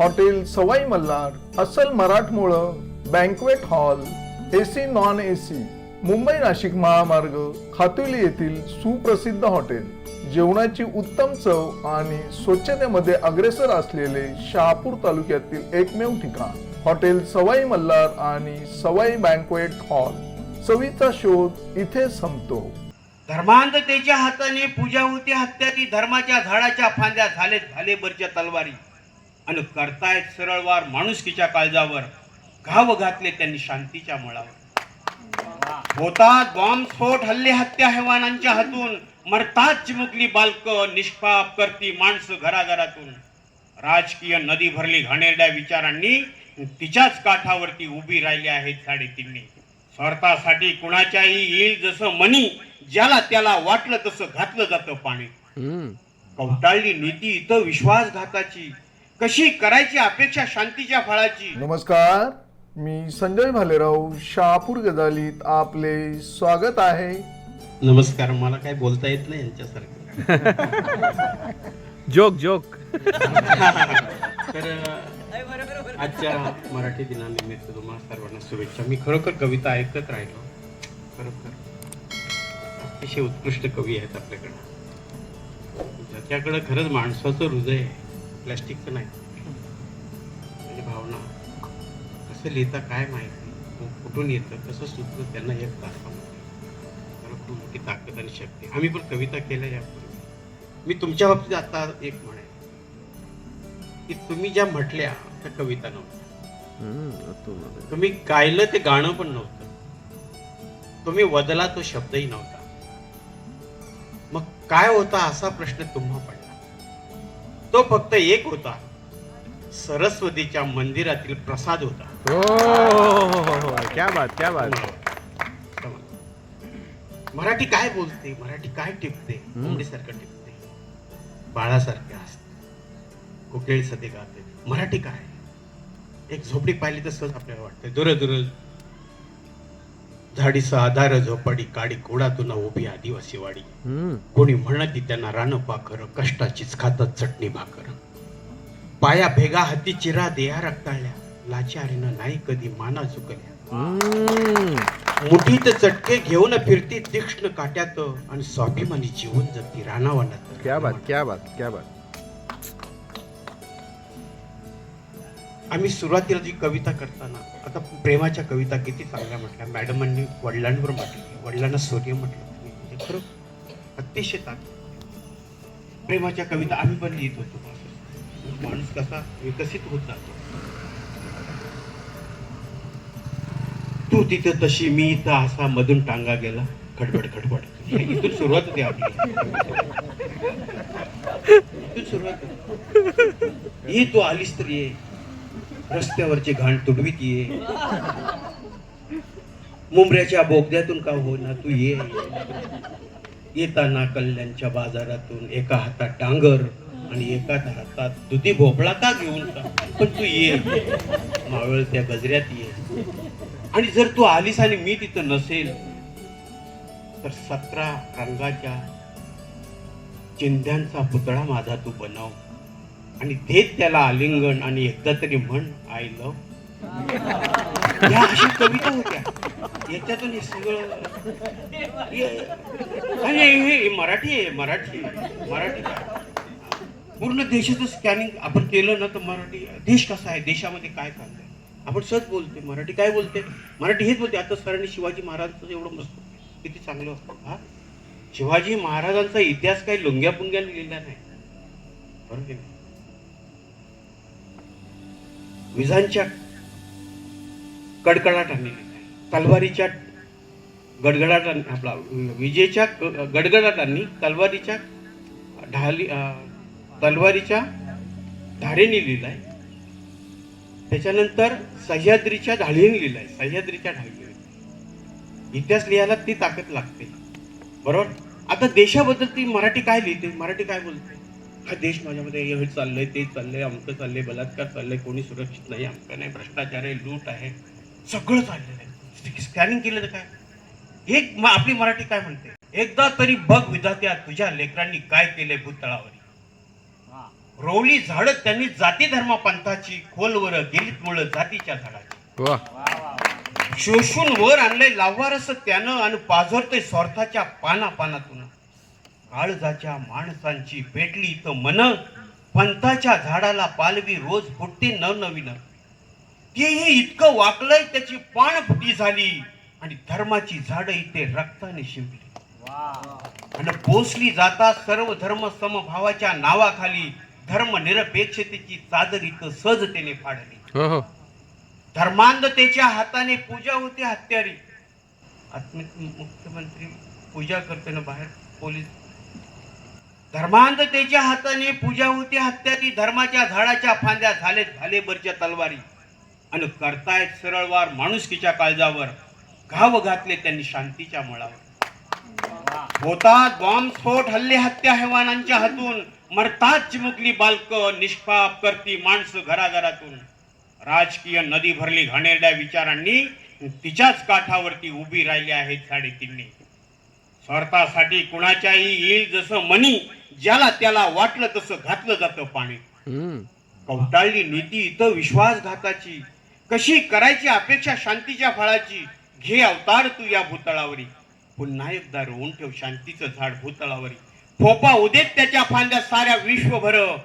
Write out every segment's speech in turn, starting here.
Hotel Sawai Malhar अस्सल मराठमोळं banquet hall AC non AC Mumbai Nashik महामार्ग खातुली येथील सुप्रसिद्ध हॉटेल. जेवणाची उत्तम चव आणि स्वच्छतेमध्ये अग्रेसर असलेले शहापूर तालुक्यातील एकमेव ठिकाण. हॉटेल सवाई मल्हार आणि सवाई बँकवेट हॉल चवीचा शोध इथे संपतो. धर्मांधतेच्या हाताने पूजा होती हत्या ती धर्माच्या झाडाच्या फांद्या झाले झाले बरच्या तलवारी. आणि करतायत सरळवार माणुसकीच्या काळजावर घाव घातले त्यांनी शांतीच्या मळावर. होतात बॉम्बस्फोट हल्ले हत्या हैवानांच्या हातून. मरतात चिमुकली बालक निष्पाप करती माणसं घराघरातून. राजकीय नदी भरली घाणेरड्या विचारांनी तिच्याच काठावरती उभी राहिली आहेत साडेतीननी स्वार्थासाठी कुणाच्याही येईल जसं मनी ज्याला त्याला वाटलं तसं घातलं जातं पाणी. कवटाळली नीती इथं विश्वासघाताची. कशी करायची अपेक्षा शांतीच्या फळाची? नमस्कार मी संजय भालेराव शहापूर गजालीत आपले स्वागत आहे. नमस्कार मला काय बोलता येत नाही यांच्यासारखं. Joke joke. तर आजच्या मराठी दिनानिमित्त तुम्हाला सर्वांना शुभेच्छा. मी खरोखर कविता ऐकत राहिलो. खरोखर अतिशय उत्कृष्ट कवी आहेत आपल्याकडे. ज्याच्याकडे खरंच माणसाचं हृदय आहे. प्लॅस्टिकचं नाही. म्हणजे भावना. कसं लिहिता काय माहिती? कुठून येतं? कसं सुचतं? त्यांना एक तासामध्ये खरं खूप मोठी ताकद आणि शक्ती. आम्ही पण कविता केल्या यापूर्वी. मी तुमच्या बाबतीत आता एक म्हणेन की तुम्ही ज्या म्हटल्या त्या कविता नव्हत्या. तुम्ही गायलं ते गाणं पण नव्हतं. तुम्ही वदला तो शब्दही नव्हता. मग काय होता असा प्रश्न तुम्हा पडला तो फक्त एक होता. सरस्वतीच्या मंदिरातील प्रसाद होता. हो क्या बात क्या बात. मराठी काय बोलते? मराठी काय टिपते? कोंबडीसारखं टिपते. बाळासारखे असते. कोकिळ सदे गाते. मराठी काय? एक झोपडी पाहिली तर सहज आपल्याला वाटते. दुर दुर. झाडीचा आधार झोपडी काडी कोडातून उभी आदिवासी वाडी. कोणी म्हणती त्यांना रान पाखर कष्टाचीच खातात चटणी भाकर. पाया भेगा हाती चिरा देहा रक्ताळल्या. लाचारीनं नाही कधी माना चुकल्या. मुठीत चटके घेऊन फिरती तीक्ष्ण काट्यात आणि स्वाभिमानी जीवन जगती रानावनात. क्या बात क्या बात क्या बात. आम्ही सुरुवातीला जी कविता करताना आता प्रेमाच्या कविता किती चांगल्या म्हटल्या. मॅडमांनी वडिलांवर म्हटली वडिलांना सूर्य म्हटलं. म्हणजे खरं अतिशय ताकद प्रेमाच्या कविता आम्ही पण लिहित होतो. माणूस कसा विकसित होत जातो. तू तिथं तशी मी इथं असा मधून टांगा गेला. खडबड खडबड. इथून सुरुवात होती आपली. इथून सुरुवात ही ये तू आलीस तर ये. रस्त्यावरची घाण तुडवीत ये मुंबऱ्याच्या बोगद्यातून का होईना तू ये. येताना कल्याणच्या बाजारातून एका हातात डांगर आणि एका हातात दुधी भोपळा का घेऊन का पण तू ये. मावळ त्या गजऱ्यात ये. आणि जर तू आलीस आणि मी तिथं नसेल तर सतरा रंगाच्या चिंध्यांचा पुतळा माझा तू बनव. आणि देत त्याला आलिंगन आणि एकदा तरी म्हण आय लव या अशा कविता होत्या. याच्यातून हे सगळं हे- आणि हे मराठी आहे मराठी आहे, मराठी पूर्ण देशाचं स्कॅनिंग आपण केलं ना तर मराठी देश कसा आहे देशामध्ये काय चाललंय? आपण सहज बोलते मराठी काय बोलते मराठी हेच बोलते आता सरांनी शिवाजी महाराजांचं एवढं मस्त किती चांगलं असतं हा? शिवाजी महाराजांचा इतिहास काही लुंग्या पुंग्याने लिहिला नाही. बरोबर विजांच्या कडकडाटाने लिहिलाय तलवारीच्या गडगडाटाने आपला विजेच्या गडगडाटांनी तलवारीच्या ढाली तलवारीच्या धारेने लिहिलाय. त्याच्यानंतर सह्याद्रीच्या ढाळीने लिहिलाय. सह्याद्रीच्या ढाळीने इतिहास लिहायला ती ताकद लागते. बरोबर? आता देशाबद्दल ती मराठी काय लिहिते? मराठी काय बोलते? देश माझ्यामध्ये हे चाललंय ते चाललंय अमकं चाललंय बलात्कार चाललंय कोणी सुरक्षित नाही अमकं नाही भ्रष्टाचार आहे लूट आहे सगळं चाललेलं आहे स्कॅनिंग केलं तर काय? एक आपली मराठी काय म्हणते? एकदा तरी बघ विधात्या तुझ्या लेकरांनी काय केलंय भूतळावर. रोवली झाडं त्यांनी जाती धर्म पंथाची खोलवर गेलीत मुळ जातीच्या झाडाची. शोषून वर आणलंय लावारस त्यानं आणि पाझरतोय स्वार्थाच्या पाना पानातून काळजाच्या माणसांची पेटली इथं मन पंथाच्या झाडाला पालवी रोज फुटते नवनवीन. तेही इतकं वाकलंय त्याची पान फुटी झाली. आणि धर्माची झाडं इथे रक्ताने शिंपली. आणि पोचली जाता सर्व धर्म समभावाच्या नावाखाली धर्म निरपेक्षतेची चादर इथं सहजतेने फाडली. हो हो. धर्मांधतेच्या हाताने पूजा होते हत्यारी. आत्मिक मुख्यमंत्री पूजा करताना बाहेर पोलीस धर्मांधतेच्या हाताने पूजा हत्या की धर्माच्या झाडाच्या फांद्या झालेत झालेबरच्या तलवारी. आणि करतायत सरळवार माणुसकीच्या काळजावर घाव घातले त्यांनी शांतीच्या मळावर. होतात बॉम्बस्फोट हल्ले हत्या हैवानांच्या हातून. मरतात चिमुकली बालक निष्पाप करती माणसं घराघरातून. राजकीय नदी भरली घाणेरड्या विचारांनी तिच्याच काठावरती उभी राहिली आहेत साडेतीनने. स्वार्थासाठी कुणाच्याही येईल जसं मनी ज्याला त्याला वाटलं तसं घातलं जातं पाणी. कवटाळली नीती इथं विश्वासघाताची. कशी करायची अपेक्षा शांतीच्या फळाची? घे अवतार तू या भूतळावरी. पुन्हा एकदा रोवून ठेव शांतीचं झाड भूतळावरी. फोपा उदेत त्याच्या फांद्या साऱ्या विश्वभर.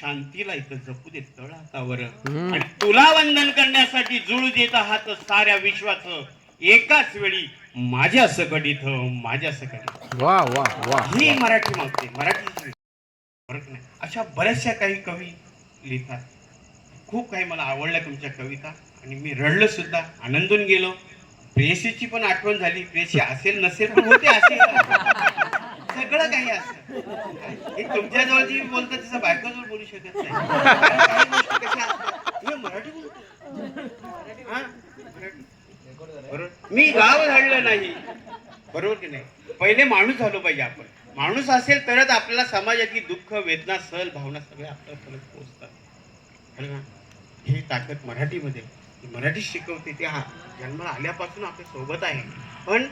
शांतीला इथं जपू देत तळ हातावर. आणि तुला वंदन करण्यासाठी जुळू देत आहात साऱ्या विश्वाचं. एकाच वेळी माझ्या सकट इथं माझ्या सकट वा वा वा. ही मराठी मागते मराठी फरक नाही. अशा बऱ्याचशा काही कवी लिहितात. खूप काही मला आवडल्या तुमच्या कविता. आणि मी रडलो सुद्धा आनंदून गेलो. प्रेयसीची पण आठवण झाली. प्रेयसी असेल नसेल पण होते असेल. सगळं काही असतं. हे तुमच्या जवळ जी बोलतात तसं बायकोजवळ बोलू शकत नाही काही गोष्टी कशा असतात मी मराठी बोलतो हा? मराठी. बरोबर गाव झाडलं नाही. बरोबर की नाही? पहिले माणूस झालो पाहिजे आपण. माणूस असेल तरच आपल्याला समाजाची दुःख वेदना सहल भावना सगळे आपल्यापर्यंत पोहोचतात. ना? ही ताकद मराठीमध्ये. मराठी शिकवते. ते हा जन्माला आल्यापासून आपल्यासोबत आहे. पण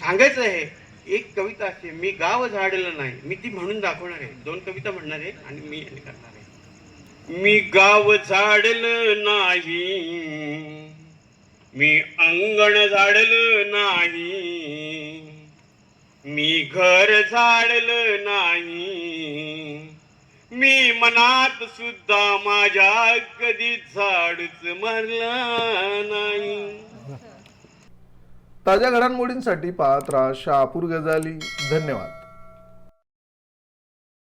सांगायचं आहे एक कविता असे मी गाव झाडलं नाही. मी ती म्हणून दाखवणार आहे. दोन कविता म्हणणार आहे आणि मी हे करणार आहे. मी गाव झाडलं नाही. मी अंगण झाडलं नाही. मी घर झाडलं नाही. मी मनात सुद्धा माझ्या कधी झाडच मारला नाही. ताज्या घडामोडींसाठी पाहत राहा शहापूर गजाली धन्यवाद.